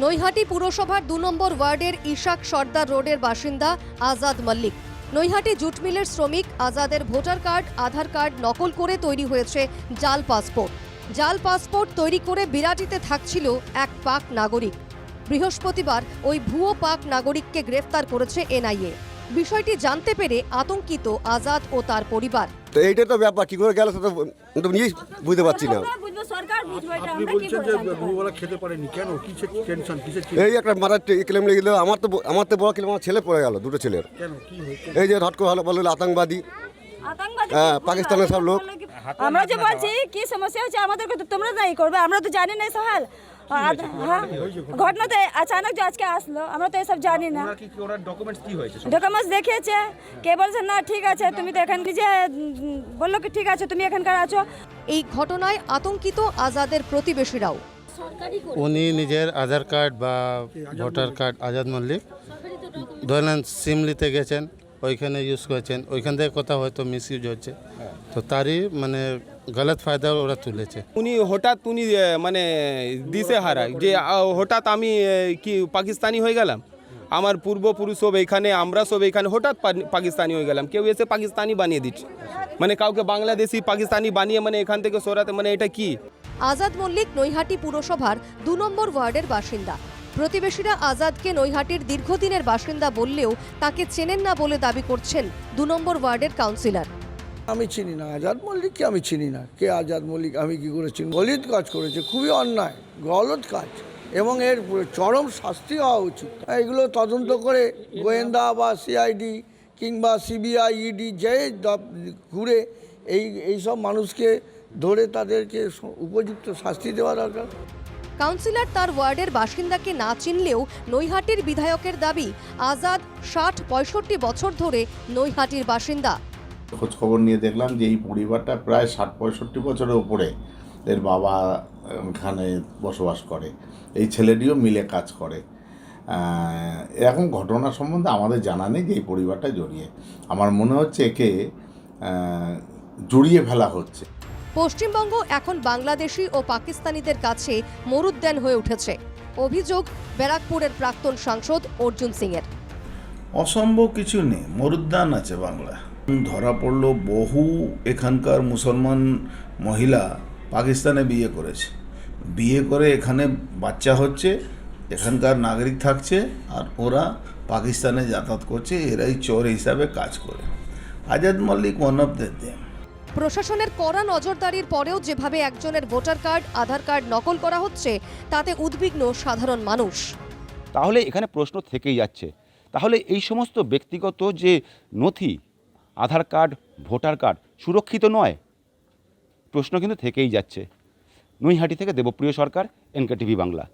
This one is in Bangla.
নৈহাটি পুরসভার দু নম্বর ওয়ার্ডের ইশাক সর্দার রোডের বাসিন্দা আজাদ মল্লিক। নৈহাটি জুট মিলের শ্রমিক আজাদের ভোটার কার্ড আধার কার্ড নকল করে তৈরি হয়েছে জাল পাসপোর্ট। জাল পাসপোর্ট তৈরি করে বিরাটিতে থাকছিল এক পাক নাগরিক। বৃহস্পতিবার ওই ভুয়ো পাক নাগরিককে গ্রেফতার করেছে এনআইএ। বিষয়টি জানতে পেরে আতঙ্কিত আজাদ ও তার পরিবার। তো এইটাই তো ব্যাপার কি করে গেল সেটা নিজেই বুঝতে পারছি না। আমরা বুঝব এটা আপনি আমরা কি বলছেন করে যে জানব? দুপুরবেলা খেতে পারেনি। কেন? কিসের টেনশন কিসের চিন্তা? এই একটা মারার ক্লেম লেগে দিল। আমার তো ব- আমার তো বড় ক্লেম আমার ছেলে পড়ে গেল দুটো ছেলের। কেন? কি হয়েছে? এই যে হট করে ভালো বলল আতঙ্কবাদী। আতঙ্কবাদী হ্যাঁ, কি পাকিস্তানের সব লোক। আমরা যে বলছি কি সমস্যা হচ্ছে আমাদেরকে তো তোমরা নাই করবে আমরা তো জানি না সহাল। হ্যাঁ ঘটনা? তো আচানক যে আজকে আসলো আমরা তো এসব জানি না ডকুমেন্টস দেখিয়েছে। কে বলছে না ঠিক আছে তুমি তো এখান যে বলল কি ঠিক আছে তুমি এখানকার আছো? এই ঘটনায় আতঙ্কিত আজাদের প্রতিবেশীরাও। উনি নিজের আধার কার্ড বা ভোটার কার্ড আজাদ মল্লিক ধরেন সিমলিতে গেছেন ওইখানে ইউজ করেছেন ওইখান থেকে কথা হয়তো মিস ইউজ হচ্ছে। তো তারই মানে গলত ফায়দা ওরা তুলেছে উনি হঠাৎ উনি মানে দিশে হারা যে হঠাৎ আমি কি পাকিস্তানি হয়ে গেলাম। আমার পূর্বপুরুষ সব এখানে আমরা সব এখানে হঠাৎ পাকিস্তানি হয়ে গেলাম। কেউ এসে পাকিস্তানি বানিয়ে দিচ্ছে। মানে কাউকে বাংলাদেশি পাকিস্তানি বানিয়ে মানে এখান থেকে সরাতে মানে এটা কি? আজাদ মল্লিক নৈহাটি পুরসভার দু নম্বর ওয়ার্ডের বাসিন্দা। প্রতিবেশীরা আজাদকে নৈহাটির দীর্ঘদিনের বাসিন্দা বললেও তাকে চেনেন না বলে দাবি করছেন দু নম্বর ওয়ার্ডের কাউন্সিলর। আমি চিনি না। আজাদ মল্লিককে আমি চিনি না। কে আজাদ মল্লিক? আমি কি করে চিনি গলিত কাজ করেছে। খুবই অন্যায় গলত কাজ। এবং এর চরম শাস্তি হওয়া উচিত। এগুলো তদন্ত করে গোয়েন্দা বা সিআইডি কিংবা সিবিআই, ইডি যে ঘুরে এই এইসব মানুষকে ধরে তাদেরকে উপযুক্ত শাস্তি দেওয়া দরকার। কাউন্সিলর তার ওয়ার্ডের বাসিন্দাকে না চিনলেও নৈহাটির বিধায়কের দাবি, আজাদ ষাট পঁয়ষট্টি বছর ধরে নৈহাটির বাসিন্দা। খোঁজ খবর নিয়ে দেখলাম যে এই পরিবারটা প্রায় ষাট পঁয়ষট্টি বছরের উপরে এর বাবা এখানে বসবাস করে। এই ছেলেটিও মিলে কাজ করে। এরকম ঘটনা সম্বন্ধে আমাদের জানা নেই যে এই পরিবারটা জড়িয়ে। আমার মনে হচ্ছে একে জড়িয়ে ফেলা হচ্ছে। পশ্চিমবঙ্গ এখন বাংলাদেশি ও পাকিস্তানিদের কাছে মরুদ্যান হয়ে উঠেছে। অভিযোগ ব্যারাকপুরের প্রাক্তন সাংসদ অর্জুন সিংয়ের। অসম্ভব কিছু নেই। মরুদ্যান আছে বাংলা ধরা পড়ল বহু এখানকার মুসলমান মহিলা পাকিস্তানে বিয়ে করেছে। বিয়ে করে এখানে বাচ্চা হচ্ছে এখানকার নাগরিক থাকছে আর ওরা পাকিস্তানে যাতায়াত করছে এরাই চোর হিসাবে কাজ করে। Azad Mallick one of the them প্রশাসনের কড়া নজরদারির পরেও যেভাবে একজনের ভোটার কার্ড আধার কার্ড নকল করা হচ্ছে তাতে উদ্বিগ্ন সাধারণ মানুষ। তাহলে এখানে প্রশ্ন থেকেই যাচ্ছে। তাহলে এই সমস্ত ব্যক্তিগত যে নথি আধার কার্ড, ভোটার কার্ড, সুরক্ষিত নয়। প্রশ্ন কিন্তু থেকেই যাচ্ছে। নৈহাটি থেকে দেবপ্রিয় সরকার এনকে টিভি বাংলা।